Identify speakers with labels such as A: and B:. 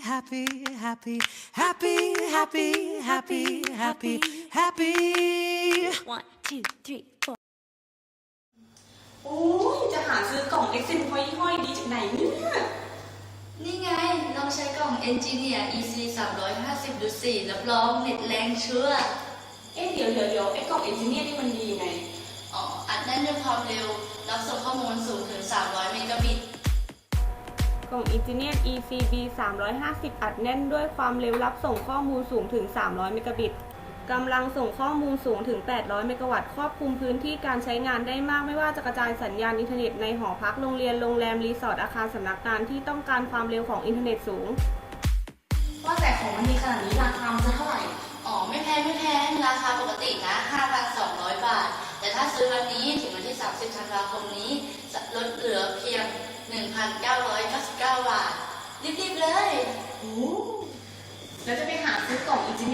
A: happy, happy, happy, happy, happy, happy, happy, happy.
B: One, two, three, four.
C: โอ้ยจะหาซื้อกล่องเอ็กเซนห้อยห้อยๆดีจากไหนเนี่ย
D: นี่ไงลองใช้กล่อง Engineer EC 350ดูสิรับรองเน็ตแรงเชื่อ
C: เอ๊ะเดี๋ยวเดี๋ยวเดี๋ยวไอ้กล่องเอนจิเนียร์นี่มันดีไง
D: อ๋ออัดแน่นด้วยความเร็ว รับส่งข้อมูลสูงถึง 300 เมกะบิต
E: กล่อง Engineer ECB 350 อัดแน่นด้วยความเร็วรับส่งข้อมูลสูงถึง 300 เมกะบิตกำลังส่งข้อมูลสูงถึง 800 เมกะวัตต์ ครอบคลุมพื้นที่การใช้งานได้มาก ไม่ว่าจะกระจายสัญญาณอินเทอร์เน็ตในหอพัก โรงเรียน โรงแรม รีสอร์ท อาคารสำนักงานที่ต้องการความเร็วของอินเทอร์เน็ตสูง
C: ว่าแต่ของมันดีขนาดนี้ราคามจะเท่าไหร่
D: อ๋อ ไม่แพงไม่แพง ราคาปกตินะ 5,200 บาท แต่ถ้าซื้อวันนี้ถึงวันที่ 30 ธันวาคมนี้ ลดเหลือเพียง รีบๆเลย
C: โอ้แล้วจะไปหาซื้อกล่องอนจิเนี